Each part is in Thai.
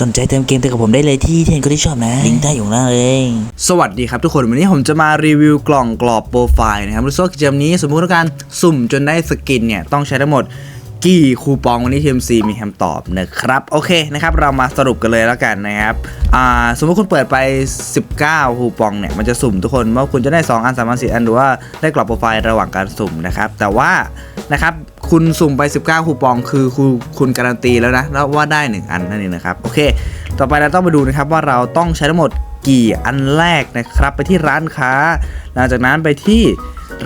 สนใจเติมเกมเติมกับผมได้เลยที่เทนก็ที่ชอบนะ ลิงก์ใต้อยู่ข้างล่างเลย สวัสดีครับทุกคนวันนี้ผมจะมารีวิวกล่องกรอบโปรไฟล์นะครับรู้สึกว่ากิจกรรมนี้สมมุติว่าการสุ่มจนได้สกินเนี่ยต้องใช้ทั้งหมดกี่คูปองวันนี้ TMC มีคำตอบนะครับ โอเคนะครับ เรามาสรุปกันเลยแล้วกันนะครับสมมติคุณเปิดไป 19 คูปองเนี่ย มันจะสุ่มทุกคนว่าคุณจะได้ 2 อัน3อัน4อันหรือว่าได้กรอบโปรไฟล์ระหว่างการสุ่มนะครับ แต่ว่านะครับ คุณสุ่มไป 19 คูปองคือคุณคุณการันตีแล้วนะแล้วว่าได้ 1 อันนั่นเองนะครับ โอเค ต่อไปเราต้องมาดูนะครับว่าเราต้องใช้ทั้งหมดกี่อันแรกนะครับ ไปที่ร้านค้า หลังจากนั้นไปที่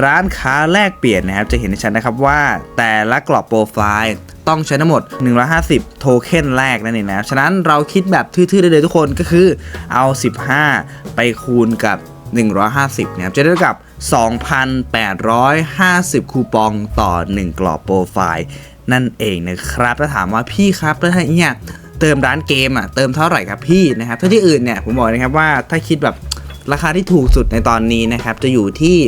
ร้านค้าแลกเปลี่ยนนะครับ จะเห็นในชัดนะครับว่าแต่ละกรอบโปรไฟล์ต้องใช้ทั้งหมด 150 โทเค็นแรกนั่นเองนะฉะนั้นเราคิดแบบทื่อๆได้เลยทุกคนก็คือเอา 15 ไปคูณกับ 150 นะครับจะได้กับ 2,850 คูปองต่อ 1 กรอบโปรไฟล์นั่นเองนะครับถ้าถามว่าพี่ครับแล้วถ้าเนี่ยเติมร้านเกมอะเติมเท่าไหร่ครับพี่นะครับถ้าที่อื่นเนี่ยผมบอกนะครับว่าถ้าคิดแบบราคาที่ถูกสุดในตอนนี้นะครับ จะอยู่ที่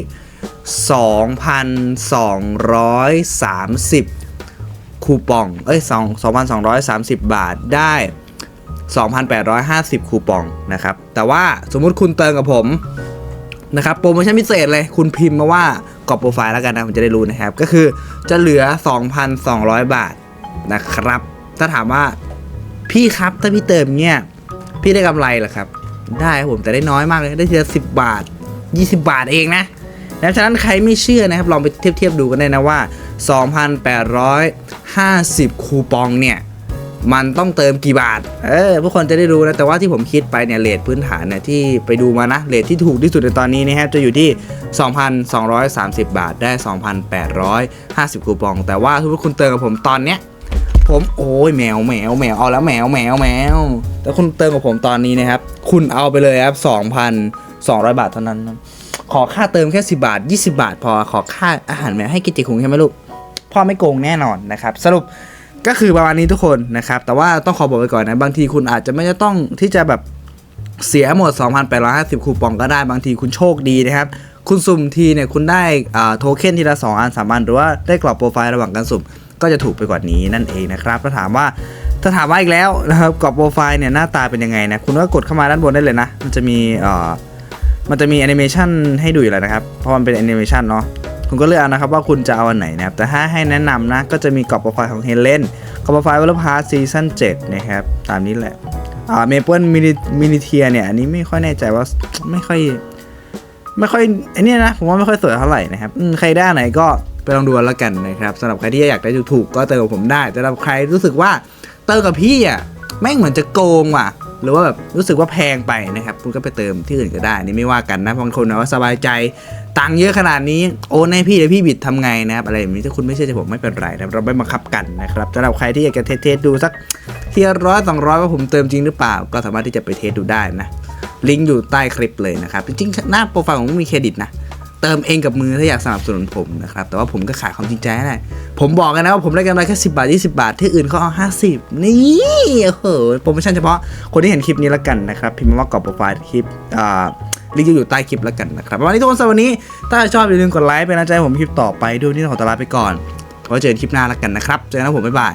2,230 คูปอง เอ้ย2 2,230 บาทได้ 2,850 คูปองนะครับ แต่ว่าสมมุติคุณเติมกับผม นะครับโปรโมชั่นพิเศษเลยคุณพิมพ์มาว่ากรอบโปรไฟล์แล้วกันนะผมจะได้รู้นะครับ ก็คือจะเหลือ 2,200 บาทนะครับ ถ้าถามว่าพี่ครับถ้าพี่เติมเนี่ยพี่ได้กำไรเหรอครับ ได้ครับผมแต่ได้น้อยมากเลยได้ทีละสิบบาท 20 บาทเองนะแล้วฉะนั้นใครไม่เชื่อนะครับลองไปเทียบเทียบดูกันได้นะว่า 2,850 คูปองเนี่ย มันต้องเติมกี่บาท เออผู้คนจะได้รู้นะ แต่ว่าที่ผมคิดไปเนี่ยเลทพื้นฐานเนี่ยที่ไปดูมานะเลทที่ถูกที่สุดในตอนนี้นะครับจะอยู่ที่ 2,230 บาทได้ 2,850 คูปอง แต่ว่าถ้าคุณเติมกับผมตอนเนี้ยผมโอ้ยแมวแมวแมวเอาแล้วแมวแมวแมวแต่คุณเติมกับผมตอนนี้นะครับ คุณเอาไปเลยครับ2,200 บาทเท่านั้น ขอค่าเติมแค่ 10 บาท 20 บาท พอขอค่าอาหารแมวให้กิจคุงใช่ไหมลูกพ่อไม่โกงแน่นอนนะครับสรุป ก็คือประมาณนี้ทุกคนนะครับ แต่ว่าต้องขอบอกไว้ก่อนนะ บางทีคุณอาจจะไม่ได้ต้องที่จะแบบเสียหมด 2,850 คูปองก็ได้ บางทีคุณโชคดีนะครับ คุณสุ่มทีเนี่ยคุณได้โทเค็นทีละ 2 อัน3อัน หรือว่าได้กรอบโปรไฟล์ระหว่างการสุ่ม ก็จะถูกไปกว่านี้นั่นเองนะครับถ้าถามว่าถ้าถามว่าอีกแล้วนะครับกรอบโปรไฟล์เนี่ยหน้าตาเป็นยังไงนะ คุณก็กดเข้ามาด้านบนได้เลยนะ มันจะมีมันจะมีแอนิเมชันให้ดูอยู่แล้วนะครับ เพราะมันเป็นแอนิเมชันเนาะ คุณก็เลือกเอานะครับว่าคุณจะเอาอันไหนนะครับ แต่ถ้าให้แนะนำนะ ก็จะมีกรอบโปรไฟล์ของเฮเลนกรอบโปรไฟล์วัลพาร์ซีซั่น7นะครับ ตามนี้แหละอ่าเมเปิลมินิมินิเทียเนี่ย อันนี้ไม่ค่อยแน่ใจว่าไม่ค่อย ไม่ค่อยอันนี้นะ ผมว่าไม่ค่อยสวยเท่าไหร่นะครับใครได้ไหนก็ไปลองดูแล้วกันนะครับสำหรับใครที่อยากได้ถูกๆก็เติมกับผมได้ แต่สำหรับใครรู้สึกว่าเติมกับพี่อะแม่งเหมือนจะโกงว่ะ หรือว่าแบบรู้สึกว่าแพงไปนะครับ คุณก็ไปเติมที่อื่นก็ได้ นี่ไม่ว่ากันนะบางคนนะว่าสบายใจ ตังเยอะขนาดนี้โอนให้พี่เดี๋ยวพี่บิดทำไงนะครับอะไรแบบนี้ถ้าคุณไม่เชื่อใจผมไม่เป็นไรนะรเราไม่บังคับกันนะครับสำหรับใครที่อยากจะเทสดูสักทีละร้อยสองร้อยว่าผมเติมจริงหรือเปล่า ก็สามารถที่จะไปเทสดูได้นะลิงก์อยู่ใต้คลิปเลยนะครับจริงๆหน้าโปรไฟล์ผมมีเครดิตนะเติมเองกับมือถ้าอยากสนับสนุนผมนะครับแต่ว่าผมก็ขายความจริงใจให้ได้ผมบอกกันนะว่าผมได้กำไรแค่สิบาท 20 บาท ที่อื่นเขาเอา 50 นี่โอ้โหโปรโมชั่นเฉพาะคนที่เห็นคลิปนี้แล้วกันนะครับพิมพ์มาว่ากรอบโปรไฟล์คลิปอ่า ลิงก์จะอยู่ใต้คลิปแล้วกันนะครับวันนี้ทุกคนสำหรับวันนี้ ถ้าชอบอย่าลืมกดไลค์เป็นกำลังใจให้ผมคลิปต่อไปด้วยนี่ขอตวลาไปก่อนไว้เจอกันคลิปหน้าแล้วกันนะครับเจอกันนะผมบ๊ายบาย